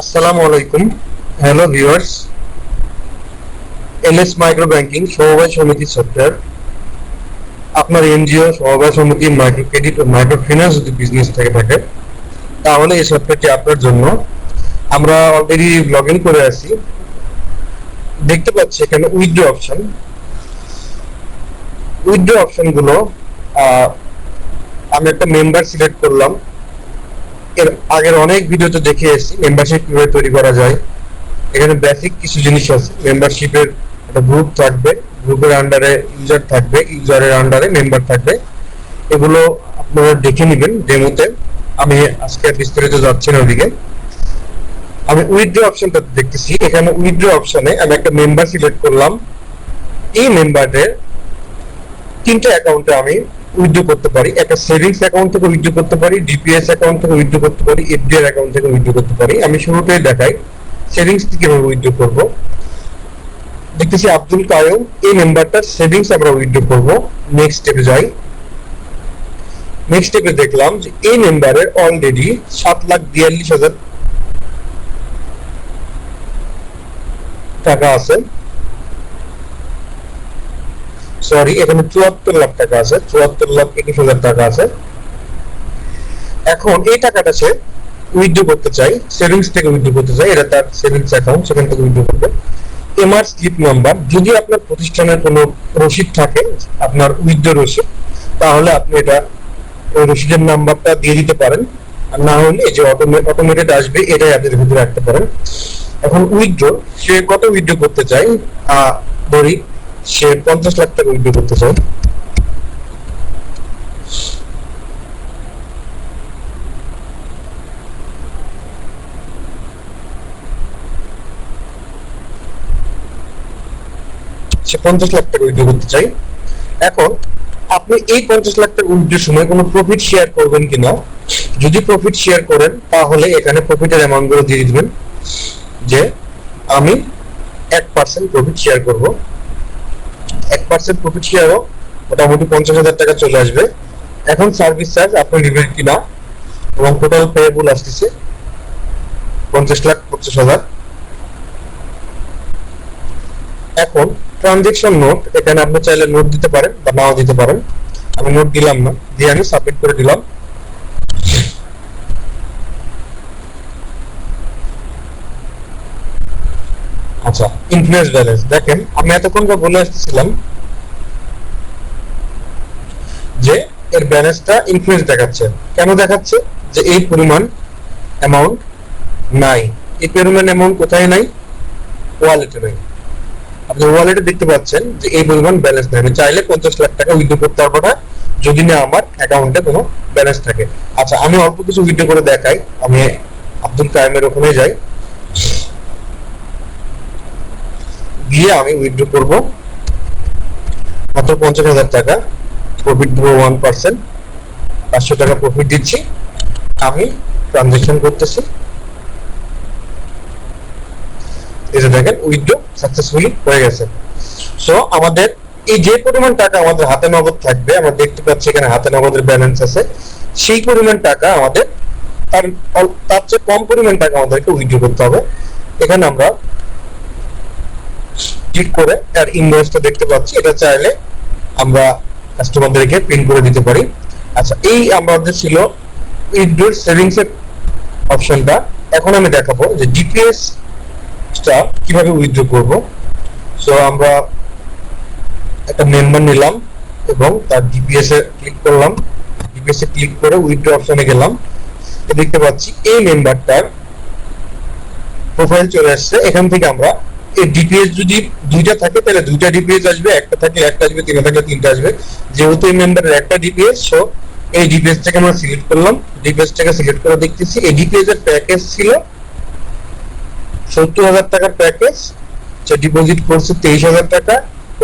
আসসালামু আলাইকুম। Hello viewers NS micro banking সমবায় সমিতি সফটওয়্যার আপনার এনজিও সমবায় সমিতি মাইক্রো ক্রেডিট ও মাইক্রো ফিন্যান্স যদি বিজনেস থেকে থাকে তাহলে এই সফটওয়্যারটি আপনার জন্য। আমরা অলরেডি লগ ইন করে আছি। দেখতে পাচ্ছি এখানে উইথড্র অপশন। উইথড্র অপশনগুলো আহ, আমি একটা মেম্বার সিলেক্ট করলাম। এর আগের অনেক ভিডিওতে দেখে এসেছি মেম্বারশিপ কীভাবে তৈরি করা যায়। এখানে বেসিক কিছু জিনিস আছে। মেম্বারশিপের একটা গ্রুপ থাকবে গ্রুপের আন্ডারে ইউজার থাকবে ইউজারের আন্ডারে মেম্বার থাকবে। এগুলো আপনারা দেখে নেবেন ডেমোতে আমি আজকে বিস্তারিত যাচ্ছি না ওদিকে। আমি উইথড্র অপশনটা দেখতেছি। এখানে উইথড্র অপশনে আমি একটা মেম্বার সিলেক্ট করলাম। এই মেম্বারের তিনটা অ্যাকাউন্টে আমি উইথড্র করতে পারি, একটা সেভিংস অ্যাকাউন্ট থেকে উইথড্র করতে পারি ডিপিএস অ্যাকাউন্ট থেকে উইথড্র করতে পারি এফডিআর অ্যাকাউন্ট থেকে উইথড্র করতে পারি। আমি শুরুতেই দেখাই সেভিংস কীভাবে উইথড্র করব। দেখতেছি আব্দুল কায়ুম, এই মেম্বারটার সেভিংস আমরা উইথড্র করব। নেক্সট স্টেপে যাই। নেক্সট স্টেপে দেখলাম যে এই মেম্বারের অলরেডি সাত লাখ বিয়াল্লিশ হাজার টাকা আছে। সরি এখানে চুয়াত্তর লাখ টাকা আছে, চুয়াত্তর লাখ একুশ হাজার টাকা আছে। এখন এই টাকাটা সে উইথড্র করতে চাই সেভিংস থেকে উইথড্র করতে চাই, এটা তার সেভিংস অ্যাকাউন্ট সেখান থেকে উইথড্র করবে। এমআর স্লিপ নাম্বার, যদি আপনার প্রতিষ্ঠানের কোনো রসিদ থাকে, আপনার উইথড্র রসিদ, তাহলে আপনি এটা ওই রসিদের নাম্বারটা দিয়ে দিতে পারেন। আর না হলে যে অটোমেটেড আসবে, এটাই আপনি ভিতরে রাখতে পারেন। এখন উইথড্র সে কত উইথড্র করতে চাই? ধরি সে পঞ্চাশ লাখ টাকা উইথড্র করতে চায়। সে পঞ্চাশ লাখ টাকা উইথড্র করতে চাই এখন আপনি এই পঞ্চাশ লাখ টাকা উইথড্রের সময় কোনো প্রফিট শেয়ার করবেন কিনা, যদি প্রফিট শেয়ার করেন, তাহলে এখানে প্রফিটের অ্যামাউন্টগুলো দিয়ে দিবেন, যে আমি এক পার্সেন্ট প্রফিট শেয়ার করব। এক পার্সেন্ট প্রফিট শেয়ারও মোটামুটি পঞ্চাশ হাজার টাকা চলে আসবে। এখন সার্ভিস চার্জ আপনি নেবেন কিনা এবং টোটাল পেয়েবল আসতেছে পঞ্চাশ লাখ পঞ্চাশ হাজার। এখন ট্রানজেকশন নোট এখানে আপনি চাইলে নোট দিতে পারেন বা নাও দিতে পারেন। আমি নোট দিলাম না, দিয়ে আমি সাবমিট করে দিলাম। আচ্ছা ইনফ্লুয়েন্স ব্যালেন্স দেখেন, আমি এতক্ষণ যা বলে আসতেছিলাম যে এর ব্যালেন্সটা ইনফ্লুয়েন্স দেখাচ্ছে। কেন দেখাচ্ছে? যে এই পরিমাণ অ্যামাউন্ট নাই। এই পরিমাণ অ্যামাউন্ট কোথায় নাই? ওয়ালেটে নাই। আপনি ওয়ালেটে দেখতে পাচ্ছেন যে এই পরিমাণ ব্যালেন্স নেই। আমি চাইলে পঞ্চাশ লাখ টাকা উইথড্র করতে পারব না, যদি না আমার অ্যাকাউন্টে কোনো ব্যালেন্স থাকে। আচ্ছা আমি অল্প কিছু উইথড্র করে দেখাই। আমি আব্দুল কায়েমের ওখানে যাই। গিয়ে আমি উইথড্র করব। মাত্র পঞ্চাশ হাজার টাকা। প্রফিট দেবো ওয়ান পার্সেন্ট পাঁচশো টাকা প্রফিট দিচ্ছি। আমি ট্রানজেকশন করতেছি। এটা দেখেন উইথড্র সাকসেসফুলি হয়ে গেছে। সো আমাদের এই যে পরিমাণ টাকা আমাদের হাতে নগদ থাকবে, আমরা দেখতে পাচ্ছি এখানে হাতে নগদের ব্যালেন্স আছে। সেই পরিমাণ টাকা আমাদের, তার তার চেয়ে কম পরিমাণ টাকা আমাদেরকে উইথড্র করতে হবে। এখানে আমরা ক্লিক করে তার ইনভয়েসটা দেখতে পাচ্ছি। এটা চাইলে আমরা কাস্টমারদেরকে প্রিন্ট করে দিতে পারি। আচ্ছা এই আমাদের ছিল উইথড্র সেভিংস এর অপশনটা এখন আমি দেখাবো যে ডিপিএস টা কীভাবে উইথড্র করব। সো আমরা একটা মেম্বার নিলাম এবং তার ডিপিএস এ ক্লিক করলাম। ডিপিএস এ ক্লিক করে উইথড্র অপশনে গেলাম। দেখতে পাচ্ছি, এই মেম্বারটার প্রোফাইল চলে আসছে এখান থেকে আমরা এই ডিপিএস যদি দুইটা থাকে, তাহলে দুইটা ডিপিএস আসবে, একটা থাকলে একটা আসবে, তিনটা থাকলে তিনটা আসবে। যেহেতু এই মেম্বারের একটা ডিপিএস সো এই ডিপিএস থেকে আমরা সিলেক্ট করলাম। ডিপিএস টাকে সিলেক্ট করে দেখতেছি, এই ডিপিএস এর প্যাকেজ ছিল সত্তর হাজার টাকার প্যাকেজ সে ডিপোজিট করছে তেইশ হাজার টাকা,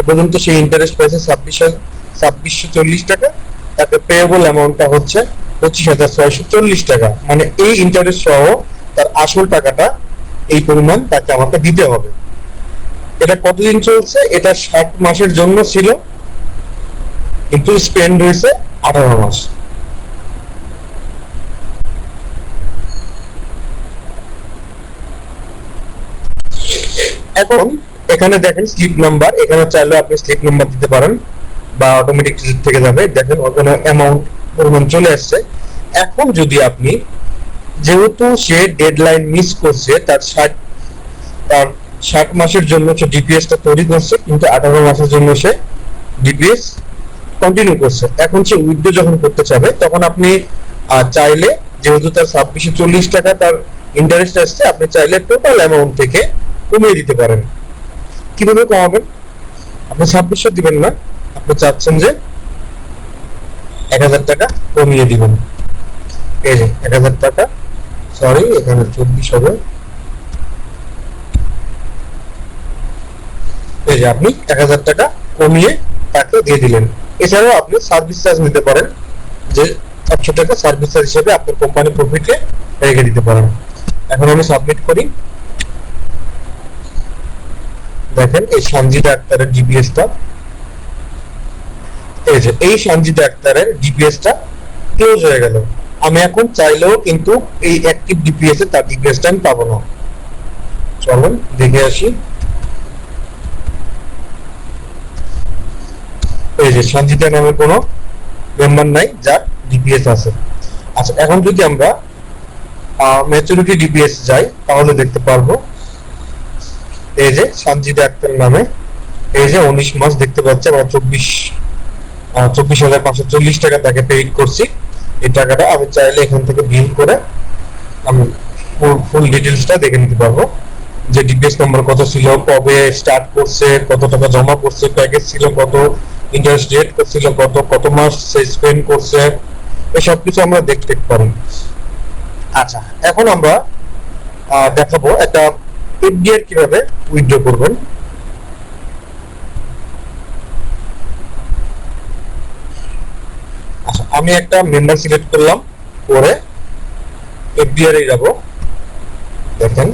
এ পর্যন্ত সে ইন্টারেস্ট পাইছে ছাব্বিশ ছাব্বিশশো চল্লিশ টাকা। তাকে পেয়েবল অ্যামাউন্টটা হচ্ছে পঁচিশ হাজার ছয়শো চল্লিশ টাকা। মানে এই ইন্টারেস্ট সহ তার আসল টাকাটা এই পরিমাণ তাকে আমাকে দিতে হবে। এটা কতদিন চলছে? এটা ষাট মাসের জন্য ছিল। কিন্তু স্পেন্ড হয়েছে আঠারো মাস। এখন এখানে দেখেন স্লিপ নাম্বার এখানে চাইলে আপনি স্লিপ নাম্বার দিতে পারেন বা অটোমেটিক থেকে যাবে। দেখেন ওখানে অ্যামাউন্ট পরিমাণ চলে আসছে। এখন যদি আপনি যেহেতু সে ডেডলাইন মিস করছে, তার ষাট, তার ষাট মাসের জন্য সে ডিপিএস টা তৈরি করছে, কিন্তু আঠারো মাসের জন্য সে ডিপিএস কন্টিনিউ করছে। এখন সে উইথড্র যখন করতে চাবে, তখন আপনি চাইলে যেহেতু তার ছাব্বিশে চল্লিশ টাকা তার ইন্টারেস্ট আসছে, আপনি চাইলে টোটাল অ্যামাউন্ট থেকে কমিয়ে দিতে পারেন। কীভাবে কমাবেন? আপনি ছাব্বিশশো দিবেন না, আপনি চাচ্ছেন যে এক হাজার টাকা কমিয়ে দিবেন। এই যে, এক হাজার টাকা সরি এখানে চব্বিশ হবে। এই যে আপনি এক হাজার টাকা কমিয়ে তাকে দিয়ে দিলেন। এছাড়াও আপনি সার্ভিস চার্জ নিতে পারেন, যে একশো টাকা সার্ভিস চার্জ হিসেবে আপনার কোম্পানি প্রফিটে রেখে দিতে পারেন। এখন আমি সাবমিট করি। দেখেন, এই সঞ্জিত আক্তারের জিপিএসটা এই যে, এই সঞ্জিত আক্তারের ডিপিএসটা ক্লোজ হয়ে গেল। আমি এখন চাইলেও কিন্তু এই অ্যাক্টিভ ডিপিএস এ তার ডিপিএসটা আমি পাবো না। চলুন, দেখে আসি। এই যে সঞ্জিতা নামে কোনো মেম্বার নাই, যার ডিপিএস আছে। আচ্ছা এখন যদি আমরা ম্যাচুরিটি ডিপিএস যাই, তাহলে দেখতে পারব, এই যে সঞ্জিতা আক্তার নামে, এই যে উনিশ মাস দেখতে পাচ্ছি, আমরা চব্বিশ চব্বিশ হাজার পাঁচশো চল্লিশ টাকা তাকে পেইড করছি। এই টাকাটা আমি চাইলে এখান থেকে বিল করে আমি ফুল ডিটেলসটা দেখে নিতে পারব। যে ডিপিএস নম্বর কত ছিল, কবে স্টার্ট করছে, কত টাকা জমা করছে প্যাকেজ ছিল কত ইন্টারেস্ট রেট করছিল কত কত মাস সে স্পেন্ড করছে, এসব কিছু আমরা দেখতে পারি। আচ্ছা এখন আমরা দেখাবো একটা এফডিআর কীভাবে উইথড্র করবেন। আচ্ছা আমি একটা মেম্বার সিলেক্ট করলাম করে এফডিআর এ যাব। দেখেন,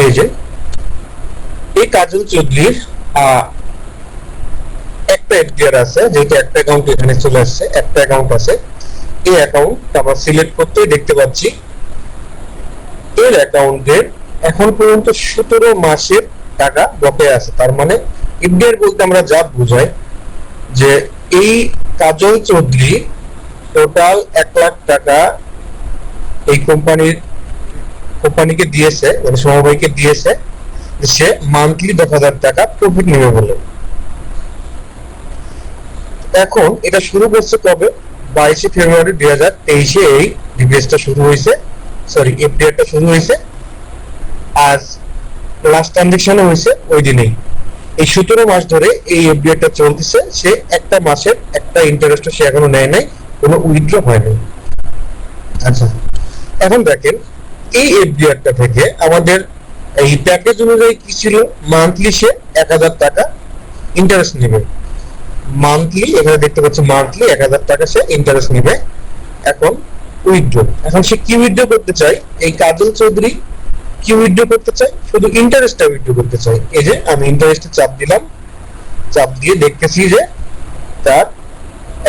এই যে, এই কাজল চৌধুরীর একটা এফডিআর আছে, যেহেতু একটা অ্যাকাউন্ট এখানে চলে আসছে, একটা অ্যাকাউন্ট আছে, এই অ্যাকাউন্ট আমরা সিলেক্ট করতেই দেখতে পাচ্ছি। অ্যাকাউন্টের এখন পর্যন্ত সতেরো মাসের টাকা আছে। তার মানে বলতে আমরা যা বুঝাই, যে এই কাজল চৌধুরী টোটাল এক লাখ টাকা এই কোম্পানির কোম্পানিকে দিয়েছে মানে সমবায়কে দিয়েছে সে মান্থলি দশ হাজার টাকা প্রফিট নেবে বলে। এখন এটা শুরু করছে কবে? বাইশে ফেব্রুয়ারি দুই হাজার তেইশে এই ডিপিএসটা শুরু হয়েছে। সরি এফডিআরটা শুরু হয়েছে। আজ লাস্ট ট্রানজেকশন হয়েছে ওই দিনেই। এই সতেরো মাস ধরে এই এফডিআরটা চলতেছে। সে একটা মাসের একটা ইন্টারেস্ট সে এখনও নেয় নাই। কোনো উইথড্র হয়নি আচ্ছা এখন দেখেন, এই এফডিআরটা থেকে আমাদের এই প্যাকেজ অনুযায়ী কি ছিল? মান্থলি সে এক হাজার টাকা ইন্টারেস্ট নেবে। মান্থলি এখানে দেখতে পাচ্ছি মান্থলি এক হাজার টাকা সে ইন্টারেস্ট নেবে। এখন উইথড্র এখন সে কি উইথড্র করতে চাই এই কাজল চৌধুরী কি উইথড্র করতে চাই শুধু ইন্টারেস্টটা উইথড্র করতে চাই এই যে আমি ইন্টারেস্টে চাপ দিলাম। চাপ দিয়ে দেখতেছি যে তার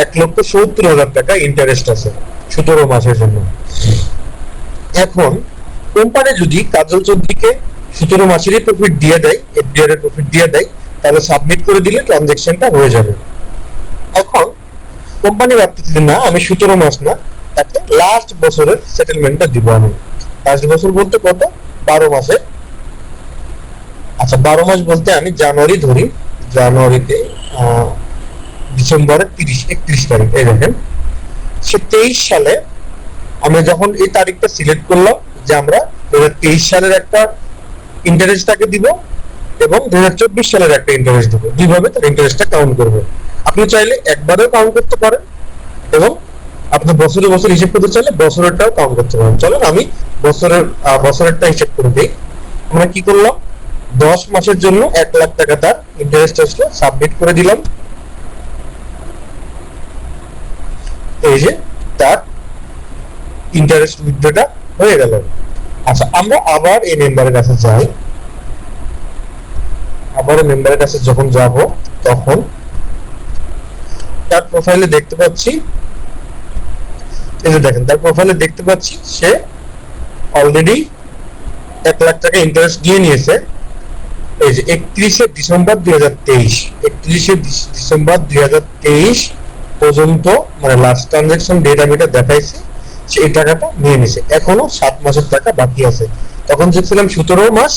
এক লক্ষ সত্তর হাজার টাকা ইন্টারেস্ট আছে সতেরো মাসের জন্য। এখন কোম্পানি যদি কাজল চৌধুরীকে সতেরো মাসেরই প্রফিট দিয়ে দেয় এফডিআর এর প্রফিট দিয়ে দেয় তাহলে সাবমিট করে দিলে ট্রানজেকশনটা হয়ে যাবে। এখন কোম্পানি ভাবতেছে না, আমি সতেরো মাস না, তাকে লাস্ট বছরের সেটেলমেন্টটা দিব আমি। লাস্ট বছর বলতে কত? বারো মাসে। আচ্ছা বারো মাস বলতে আমি জানুয়ারি ধরি। জানুয়ারিতে ডিসেম্বরের তিরিশ, একত্রিশ তারিখ, এই দেখেন। সে তেইশ সালে আমরা যখন এই তারিখটা সিলেক্ট করলাম যে, আমরা দু সালের একটা ইন্টারেস্ট তাকে দিব এবং দু সালের একটা ইন্টারেস্ট দিব। দুইভাবে তার ইন্টারেস্টটা কাউন্ট করবে। আপনি চাইলে একবারেও কাউন্ট করতে পারেন এবং আপনি বছরে বছর হিসেব করতে চাইলে বছরেরটাও কাউন্ট করতে পারেন। চলেন আমি বছরের বছরেরটা হিসেব করে দিই। আমরা কি করলাম? দশ মাসের জন্য এক লাখ টাকা তার ইন্টারেস্ট আসলো। সাবমিট করে দিলাম। এই যে তার ইন্টারেস্ট উইথড্রটা হয়ে গেল। আচ্ছা আমরা আবার এই মেম্বারের কাছে যাই। আবার মেম্বারের কাছে যখন যাব, তখন তার প্রোফাইলে দেখতে পাচ্ছি, এই যে দেখেন, তার প্রোফাইলে দেখতে পাচ্ছি, সে অলরেডি এক লাখ টাকা ইন্টারেস্ট দিয়ে নিয়েছে। এই যে একত্রিশে ডিসেম্বর দুই হাজার তেইশ, একত্রিশে ডিসেম্বর দুই হাজার তেইশ পর্যন্ত মানে লাস্ট ট্রানজাকশন ডেট আমি এটা দেখাইছি সেই টাকাটা নিয়ে নিছে এখনও সাত মাসের টাকা বাকি আছে। তখন দেখছিলাম সতেরো মাস,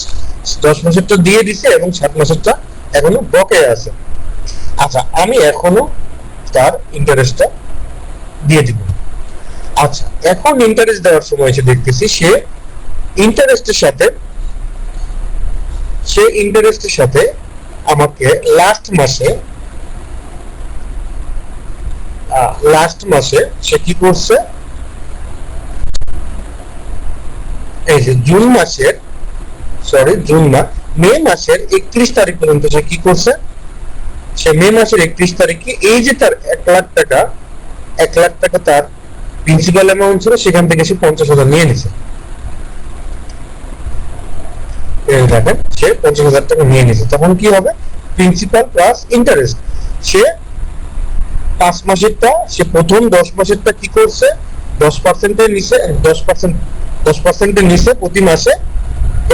দশ মাসেরটা দিয়ে দিছে এবং সাত মাসেরটা এখনও বকে আছে। আচ্ছা আমি এখনও তার ইন্টারেস্টটা দিয়ে দিব। আচ্ছা এখন ইন্টারেস্ট দেওয়ার সময় এসে দেখতেছি সে ইন্টারেস্টের সাথে, সে ইন্টারেস্টের সাথে আমাকে লাস্ট মাসে লাস্ট মাসে সে কি করছে? এই যে জুন মাসের সরি জুন না, মে মাসের একত্রিশ তারিখ পর্যন্ত সে কি করছে? সে মে মাসের একত্রিশ তারিখে এই যে তার এক লাখ টাকা, এক লাখ টাকা তার প্রিন্সিপাল অ্যামাউন্ট ছিল, সেখান থেকে সে পঞ্চাশ হাজার নিয়ে নিছে। দেখেন, সে পঞ্চাশ হাজার টাকা নিয়ে নিছে। তখন কি হবে? প্রিন্সিপাল প্লাস ইন্টারেস্ট সে পাঁচ মাসেরটা, সে প্রথম দশ মাসেরটা কি করছে? দশ পার্সেন্টের নিচে দশ পার্সেন্ট দশ পার্সেন্টের নিচে প্রতি মাসে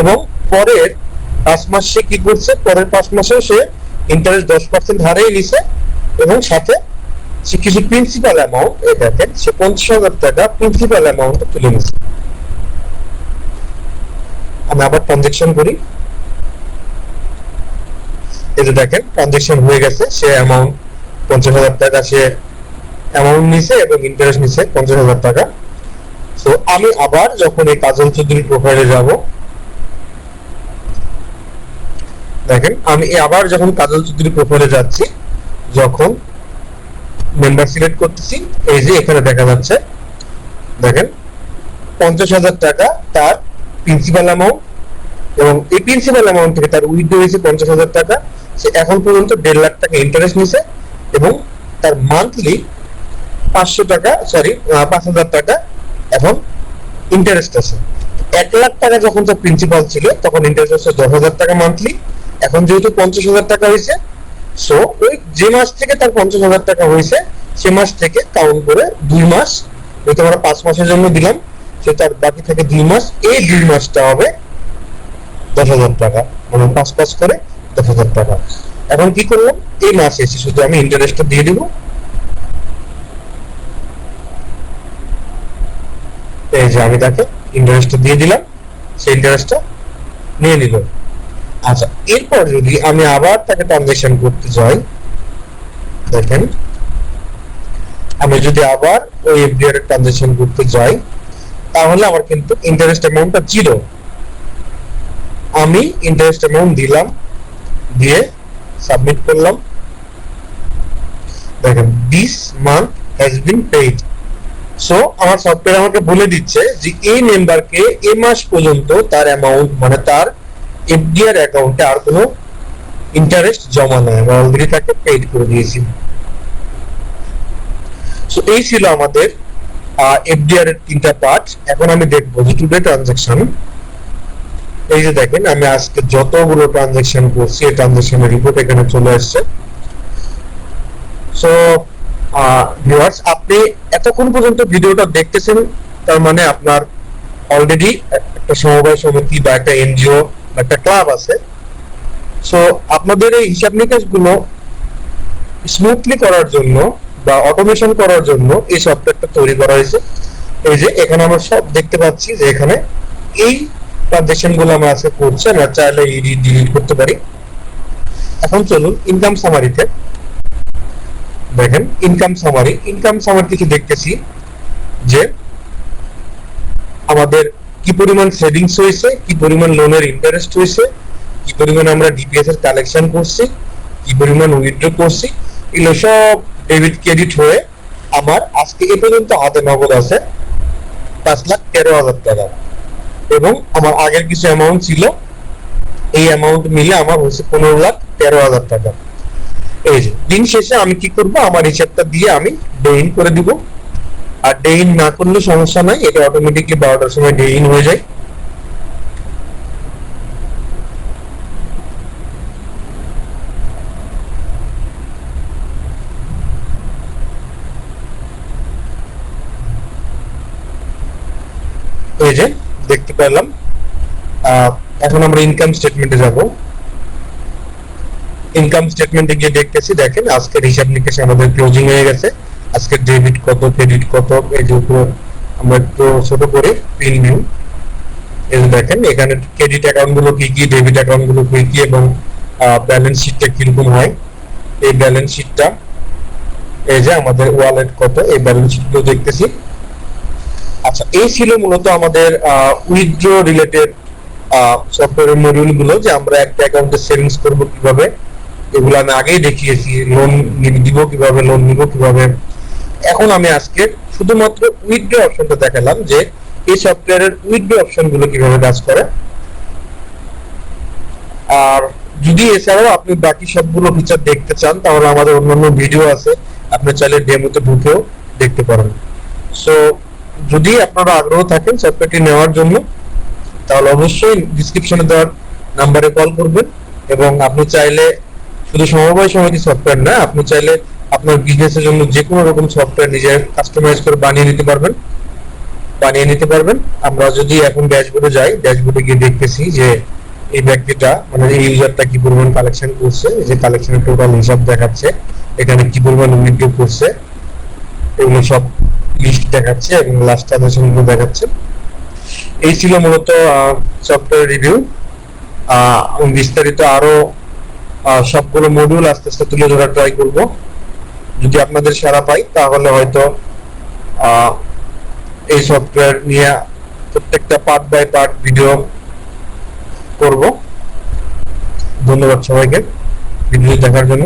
এবং পরের পাঁচ মাস সে কি করছে? পরের পাঁচ মাসেও সে ইন্টারেস্ট দশ পার্সেন্ট হারেই নিছে এবং সাথে সে কিছু প্রিন্সিপাল অ্যামাউন্ট এই দেখেন, সে পঞ্চাশ হাজার টাকা প্রিন্সিপাল অ্যামাউন্ট তুলে নিছে। আমি আবার ট্রানজেকশন করি। এই যে দেখেন ট্রানজেকশন হয়ে গেছে, সে অ্যামাউন্ট পঞ্চাশ হাজার টাকা, সে অ্যামাউন্ট নিছে এবং ইন্টারেস্ট নিছে পঞ্চাশ হাজার টাকা। তো আমি আবার যখন এই কাজল চৌধুরী প্রোফাইলে যাব, দেখেন, আমি আবার যখন কাজল চৌধুরী প্রোফাইলে যাচ্ছি, যখন মেম্বার সিলেক্ট করতেছি, এই যে এখানে দেখা যাচ্ছে, দেখেন, পঞ্চাশ হাজার টাকা তার প্রিন্সিপাল অ্যামাউন্ট এবং এই প্রিন্সিপাল অ্যামাউন্ট থেকে তার উইথড্র হয়েছে পঞ্চাশ হাজার টাকা। সে এখন পর্যন্ত দেড় লাখ টাকা ইন্টারেস্ট নিছে এবং তার মান্থলি পাঁচশো টাকা সরি পাঁচ হাজার টাকা এখন ইন্টারেস্ট আছে। এক লাখ টাকা যখন তার প্রিন্সিপাল ছিল, তখন ইন্টারেস্ট হচ্ছে দশ হাজার টাকা মান্থলি এখন যেহেতু পঞ্চাশ হাজার টাকা হয়েছে সো ওই যে মাস থেকে তার পঞ্চাশ হাজার টাকা হয়েছে, সে মাস থেকে কাউন্ট করে দুই মাস হয়তো আমরা পাঁচ মাসের জন্য দিলাম, সে তার বাকি থাকে দুই মাস, এই দুই মাসটা হবে দশ হাজার টাকা। মানে পাঁচ পাঁচ করে দশ হাজার টাকা। এখন কি করলাম? এই মাসে এসে শুধু আমি ইন্টারেস্টটা দিয়ে দিব। এই যে আমি তাকে ইন্টারেস্টটা দিয়ে দিলাম সেই ইন্টারেস্টটা নিয়ে নিল। আচ্ছা এরপর যদি আমি আবার তাকে ট্রানজেকশন করতে যাই, দেখেন, আমি যদি আবার ওই এফডিআর ট্রানজেকশন করতে যাই, তাহলে আমার কিন্তু ইন্টারেস্ট অ্যামাউন্টটা জিরো আমি ইন্টারেস্ট অ্যামাউন্ট দিলাম, দিয়ে সাবমিট করলাম। দেখেন this month has been paid so আমার সফটওয়্যার আমাকে বলে দিচ্ছে যে এই মেম্বারকে এ মাস পর্যন্ত তার অ্যামাউন্ট মানে তার এফডিআর অ্যাকাউন্টে আর কোনো ইন্টারেস্ট জমা নেই। আমরা অলরেডি তাকে পেইড করে দিয়েছি। সো এই ছিল আমাদের এফডিআর এর তিনটা পার্ট এখন আমি দেখব যে টুডে ট্রানজাকশন এই যে দেখেন, আমি আজকে যতগুলো ট্রানজাকশন করছি, এই ট্রানজাকশনের রিপোর্ট এখানে চলে আসছে। সো ভিউয়ার্স আপনি এতক্ষণ পর্যন্ত ভিডিওটা দেখতেছেন, তার মানে আপনার অলরেডি একটা সমবায় সমিতি বা একটা এনজিও বা একটা ক্লাব আছে। সো আপনাদের এই হিসাব নিকাশগুলো স্মুথলি করার জন্য বা অটোমেশন করার জন্য এই সফটওয়্যারটা তৈরি করা হয়েছে। এই যে, এখানে আমরা সব দেখতে পাচ্ছি যে এখানে এই ট্রানজেকশনগুলো আমরা আজকে করছি, আমরা চাইলে ডিলিট করতে পারি। এখন চলুন ইনকাম সামারিতে দেখেন ইনকাম সামারি ইনকাম সামারি থেকে দেখতেছি? যে আমাদের কি পরিমাণ সেভিংস হয়েছে, কি পরিমাণ লোনের ইন্টারেস্ট হয়েছে, কি পরিমাণ আমরা ডিপিএস এর কালেকশন করছি, কি পরিমাণ উইথড্র করছি, এগুলো সব ডেবিট ক্রেডিট হয়ে আমার আজকে এ পর্যন্ত হাতে নগদ আছে পাঁচ লাখ তেরো হাজার টাকা। এবং আমার আগের কিছু অ্যামাউন্ট ছিল, এই অ্যামাউন্ট মিলে আমার হচ্ছে পনেরো লাখ তেরো হাজার টাকা। এই যে, দিন শেষে আমি কি করব? আমার হিসাবটা দিয়ে আমি ডেইন করে দিব। আর ডেইন না করলে সমস্যা নাই, এটা অটোমেটিকলি বারোটার সময় ডেইন হয়ে যায়। এই যে, দেখতে পেলাম। এখন আমরা ইনকাম স্টেটমেন্টে যাব। ইনকাম স্টেটমেন্টে গিয়ে দেখতেছি, দেখেন আজকের হিসাব নিকেশ আমাদের ক্লোজিং হয়ে গেছে। আজকের ডেবিট কত ক্রেডিট কত, এই যে উপরে আমরা একটু ছোট করে পিন ভিউ এই দেখেন, এখানে ক্রেডিট অ্যাকাউন্টগুলো কি কি ডেবিট অ্যাকাউন্টগুলো কি কি এবং ব্যালেন্স শিটটা কীরকম হয়। এই ব্যালেন্স শিটটা এই যে আমাদের ওয়ালেট কত, এই ব্যালেন্স শিটগুলো দেখতেছি। আচ্ছা এই ছিল মূলত আমাদের উইথড্র রিলেটেড সফটওয়্যার মডিউলগুলো যে আমরা একটা অ্যাকাউন্টে সেভিংস করব কীভাবে। এগুলো আমি আগেই দেখিয়েছি লোন দিব কীভাবে লোন নিব কীভাবে। এখন আমি আজকে শুধুমাত্র উইথড্র অপশনটা দেখালাম যে এই সফটওয়্যারের উইথড্র অপশনগুলো কীভাবে কাজ করে। আর যদি এছাড়াও আপনি বাকি সবগুলো ফিচার দেখতে চান, তাহলে আমাদের অন্যান্য ভিডিও আছে। আপনি চাইলে ডেমোতে ঢুকেও দেখতে পারেন। সো যদি আপনারা আগ্রহ থাকেন সফটওয়্যারটি নেওয়ার জন্য, তাহলে অবশ্যই ডিসক্রিপশনে দেওয়ার নাম্বারে কল করবেন। এবং আপনি চাইলে শুধু সমবায় সমিতি সফটওয়্যার না? আপনি চাইলে আপনার বিজনেসের জন্য যে কোনো রকম সফটওয়্যার নিজের কাস্টমাইজ করে বানিয়ে নিতে পারবেন। বানিয়ে নিতে পারবেন। আমরা যদি এখন ড্যাশবোর্ডে যাই ড্যাশবোর্ডে গিয়ে দেখতেছি যে এই ব্যক্তিটা মানে এই ইউজারটা কি পরিমাণ কালেকশন করছে যে কালেকশনের টোটাল হিসাব দেখাচ্ছে, এখানে কি পরিমাণ উইথড্র করছে, এগুলো সব লিস্ট দেখাচ্ছে এবং লাস্ট ট্রানজাকশনগুলো দেখাচ্ছে। এই ছিল মূলত সফটওয়্যার রিভিউ বিস্তারিত আরও সবগুলো মডিউল আস্তে আস্তে তুলে ধরার ট্রাই করব। যদি আপনাদের সারা পাই, তাহলে হয়তো এই সফটওয়্যার নিয়ে প্রত্যেকটা পার্ট বাই পার্ট ভিডিও করব। ধন্যবাদ সবাইকে ভিডিও দেখার জন্য।